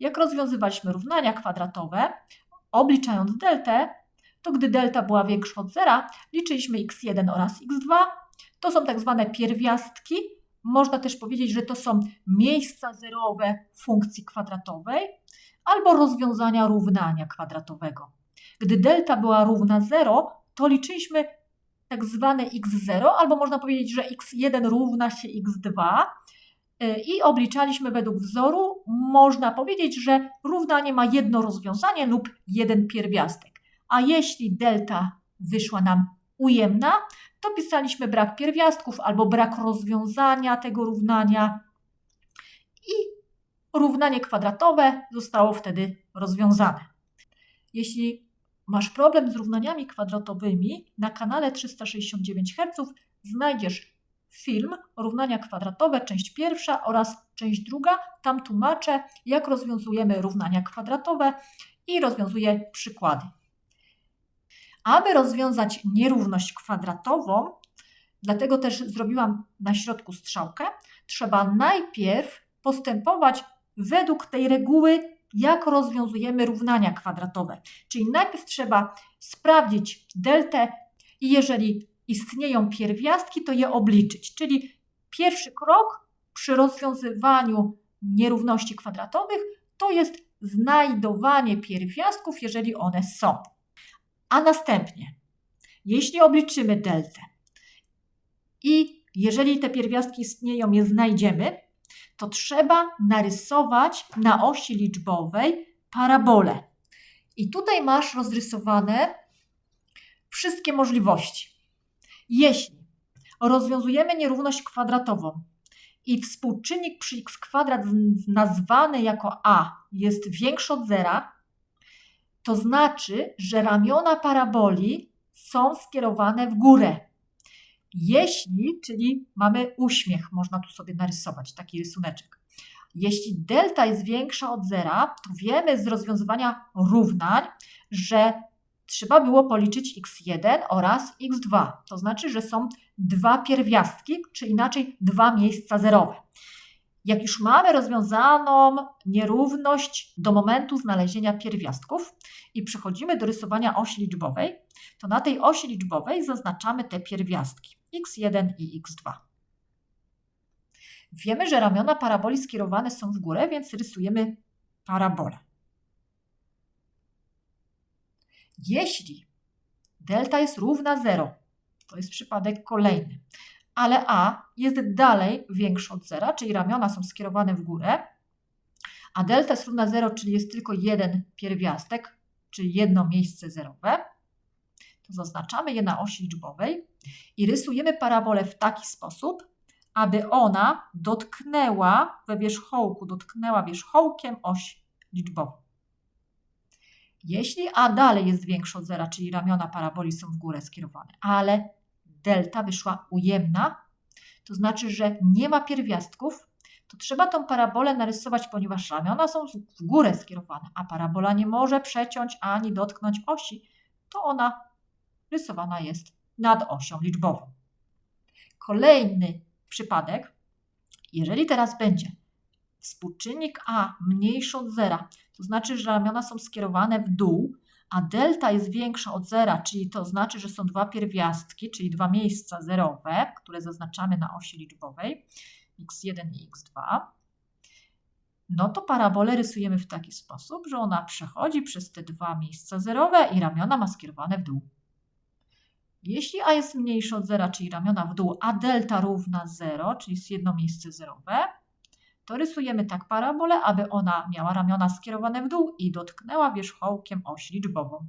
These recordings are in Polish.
Jak rozwiązywaliśmy równania kwadratowe, obliczając deltę, to gdy delta była większa od zera, liczyliśmy x1 oraz x2. To są tak zwane pierwiastki. Można też powiedzieć, że to są miejsca zerowe funkcji kwadratowej albo rozwiązania równania kwadratowego. Gdy delta była równa 0, to liczyliśmy tak zwane x0, albo można powiedzieć, że x1 równa się x2 y, i obliczaliśmy według wzoru. Można powiedzieć, że równanie ma jedno rozwiązanie lub jeden pierwiastek. A jeśli delta wyszła nam ujemna, to pisaliśmy brak pierwiastków albo brak rozwiązania tego równania i równanie kwadratowe zostało wtedy rozwiązane. Jeśli masz problem z równaniami kwadratowymi, na kanale 369 Hz znajdziesz film Równania kwadratowe, część pierwsza oraz część druga. Tam tłumaczę, jak rozwiązujemy równania kwadratowe i rozwiązuję przykłady. Aby rozwiązać nierówność kwadratową, dlatego też zrobiłam na środku strzałkę, trzeba najpierw postępować według tej reguły, jak rozwiązujemy równania kwadratowe. Czyli najpierw trzeba sprawdzić deltę i jeżeli istnieją pierwiastki, to je obliczyć. Czyli pierwszy krok przy rozwiązywaniu nierówności kwadratowych to jest znajdowanie pierwiastków, jeżeli one są. A następnie, jeśli obliczymy deltę i jeżeli te pierwiastki istnieją, je znajdziemy, to trzeba narysować na osi liczbowej parabolę. I tutaj masz rozrysowane wszystkie możliwości. Jeśli rozwiązujemy nierówność kwadratową i współczynnik przy x kwadrat nazwany jako a jest większy od zera, to znaczy, że ramiona paraboli są skierowane w górę. Jeśli, czyli mamy uśmiech, można tu sobie narysować taki rysuneczek. Jeśli delta jest większa od zera, to wiemy z rozwiązywania równań, że trzeba było policzyć x1 oraz x2. To znaczy, że są dwa pierwiastki, czy inaczej dwa miejsca zerowe. Jak już mamy rozwiązaną nierówność do momentu znalezienia pierwiastków i przechodzimy do rysowania osi liczbowej, to na tej osi liczbowej zaznaczamy te pierwiastki x1 i x2. Wiemy, że ramiona paraboli skierowane są w górę, więc rysujemy parabolę. Jeśli delta jest równa 0, to jest przypadek kolejny, ale a jest dalej większe od zera, czyli ramiona są skierowane w górę, a delta jest równa 0, czyli jest tylko jeden pierwiastek, czyli jedno miejsce zerowe, to zaznaczamy je na osi liczbowej i rysujemy parabolę w taki sposób, aby ona dotknęła we wierzchołku, dotknęła wierzchołkiem oś liczbową. Jeśli A dalej jest większe od zera, czyli ramiona paraboli są w górę skierowane, ale delta wyszła ujemna, to znaczy, że nie ma pierwiastków, to trzeba tą parabolę narysować, ponieważ ramiona są w górę skierowane, a parabola nie może przeciąć ani dotknąć osi, to ona rysowana jest nad osią liczbową. Kolejny przypadek, jeżeli teraz będzie współczynnik A mniejszy od zera, to znaczy, że ramiona są skierowane w dół, a delta jest większa od zera, czyli to znaczy, że są dwa pierwiastki, czyli dwa miejsca zerowe, które zaznaczamy na osi liczbowej, x1 i x2, no to parabolę rysujemy w taki sposób, że ona przechodzi przez te dwa miejsca zerowe i ramiona ma skierowane w dół. Jeśli A jest mniejsze od zera, czyli ramiona w dół, a delta równa 0, czyli jest jedno miejsce zerowe, to rysujemy tak parabolę, aby ona miała ramiona skierowane w dół i dotknęła wierzchołkiem oś liczbową.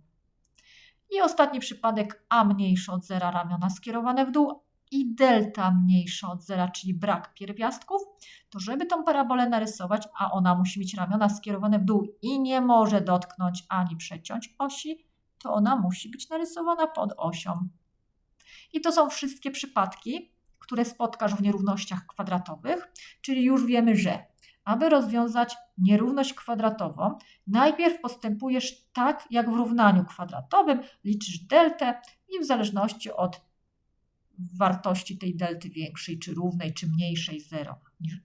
I ostatni przypadek A mniejsze od zera, ramiona skierowane w dół i delta mniejsza od zera, czyli brak pierwiastków, to żeby tą parabolę narysować, a ona musi mieć ramiona skierowane w dół i nie może dotknąć ani przeciąć osi, to ona musi być narysowana pod osią. I to są wszystkie przypadki, które spotkasz w nierównościach kwadratowych, czyli już wiemy, że aby rozwiązać nierówność kwadratową, najpierw postępujesz tak jak w równaniu kwadratowym, liczysz deltę i w zależności od wartości tej delty większej czy równej, czy mniejszej, 0,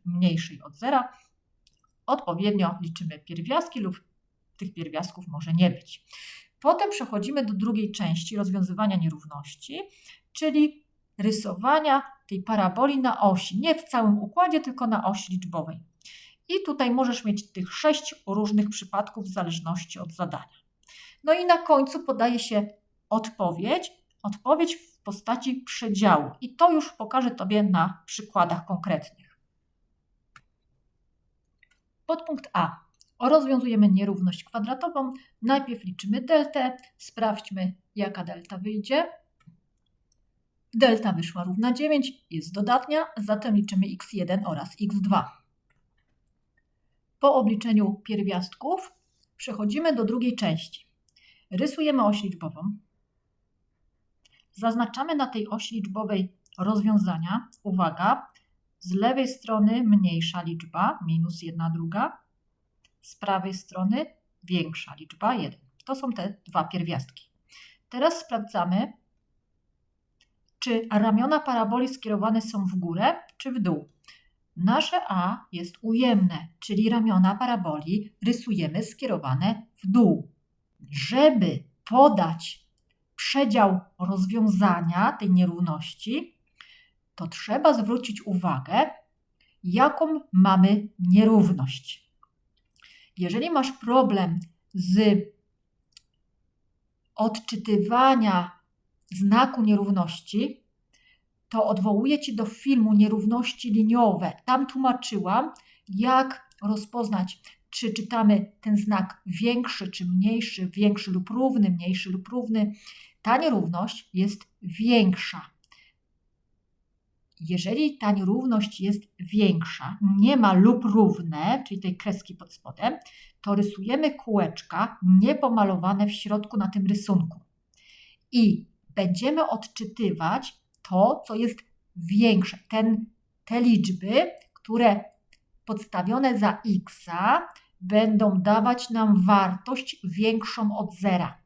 mniejszej od zera, odpowiednio liczymy pierwiastki lub tych pierwiastków może nie być. Potem przechodzimy do drugiej części rozwiązywania nierówności, czyli rysowania tej paraboli na osi, nie w całym układzie, tylko na osi liczbowej. I tutaj możesz mieć tych sześć różnych przypadków w zależności od zadania. No i na końcu podaje się odpowiedź, odpowiedź w postaci przedziału. I to już pokażę Tobie na przykładach konkretnych. Podpunkt A. Rozwiązujemy nierówność kwadratową. Najpierw liczymy deltę. Sprawdźmy, jaka delta wyjdzie. Delta wyszła równa 9, jest dodatnia, zatem liczymy x1 oraz x2. Po obliczeniu pierwiastków przechodzimy do drugiej części. Rysujemy oś liczbową. Zaznaczamy na tej osi liczbowej rozwiązania. Uwaga, z lewej strony mniejsza liczba, minus 1 druga, z prawej strony większa liczba 1. To są te dwa pierwiastki. Teraz sprawdzamy, czy ramiona paraboli skierowane są w górę czy w dół. Nasze A jest ujemne, czyli ramiona paraboli rysujemy skierowane w dół. Żeby podać przedział rozwiązania tej nierówności, to trzeba zwrócić uwagę, jaką mamy nierówność. Jeżeli masz problem z odczytywania znaku nierówności, to odwołuję Ci do filmu Nierówności liniowe. Tam tłumaczyłam, jak rozpoznać, czy czytamy ten znak większy czy mniejszy, większy lub równy, mniejszy lub równy. Ta nierówność jest większa. Jeżeli ta nierówność jest większa, nie ma lub równe, czyli tej kreski pod spodem, to rysujemy kółeczka niepomalowane w środku na tym rysunku. I będziemy odczytywać to, co jest większe. Ten, te liczby, które podstawione za x będą dawać nam wartość większą od zera.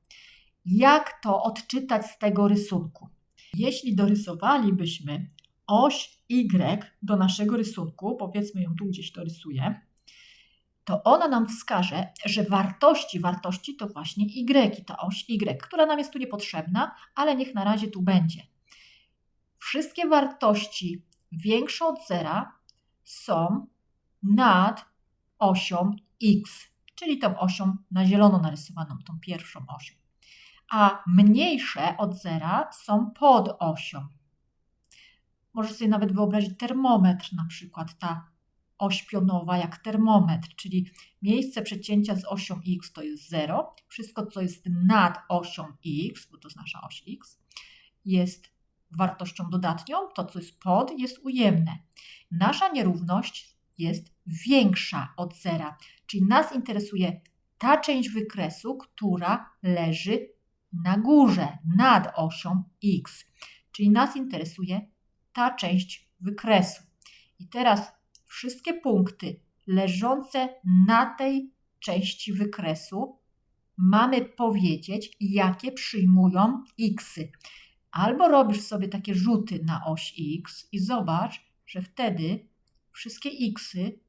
Jak to odczytać z tego rysunku? Jeśli dorysowalibyśmy oś y do naszego rysunku, powiedzmy ją tu gdzieś to rysuję, to ona nam wskaże, że wartości, wartości to właśnie y, ta oś y, która nam jest tu niepotrzebna, ale niech na razie tu będzie. Wszystkie wartości większe od zera są nad osią x, czyli tą osią na zielono narysowaną, tą pierwszą osią. A mniejsze od zera są pod osią. Możesz sobie nawet wyobrazić termometr, na przykład ta oś pionowa jak termometr, czyli miejsce przecięcia z osią x to jest 0. Wszystko, co jest nad osią x, bo to jest nasza oś x, jest wartością dodatnią, to, co jest pod, jest ujemne. Nasza nierówność jest większa od zera, czyli nas interesuje ta część wykresu, która leży na górze, nad osią x. Czyli nas interesuje ta część wykresu. I teraz wszystkie punkty leżące na tej części wykresu mamy powiedzieć, jakie przyjmują xy. Albo robisz sobie takie rzuty na oś x i zobacz, że wtedy wszystkie xy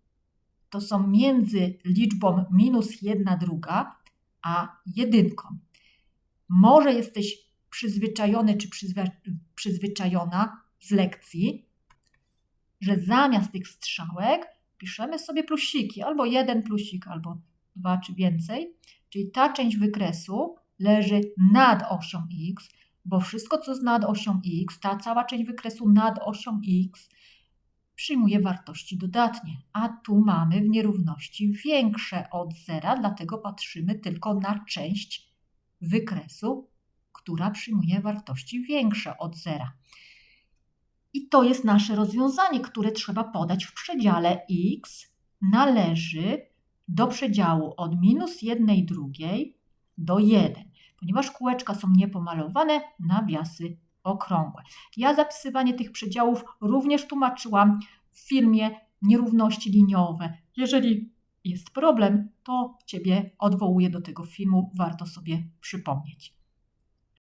to są między liczbą minus jedna druga a jedynką. Może jesteś przyzwyczajony czy przyzwyczajona z lekcji, że zamiast tych strzałek piszemy sobie plusiki, albo jeden plusik, albo dwa czy więcej, czyli ta część wykresu leży nad osią x, bo wszystko, co jest nad osią x, ta cała część wykresu nad osią x, przyjmuje wartości dodatnie, a tu mamy w nierówności większe od zera, dlatego patrzymy tylko na część wykresu, która przyjmuje wartości większe od zera. I to jest nasze rozwiązanie, które trzeba podać w przedziale x należy do przedziału od minus 1 drugiej do 1, ponieważ kółeczka są niepomalowane, nawiasy okrągłe. Ja zapisywanie tych przedziałów również tłumaczyłam w filmie Nierówności liniowe. Jeżeli jest problem, to Ciebie odwołuję do tego filmu, warto sobie przypomnieć.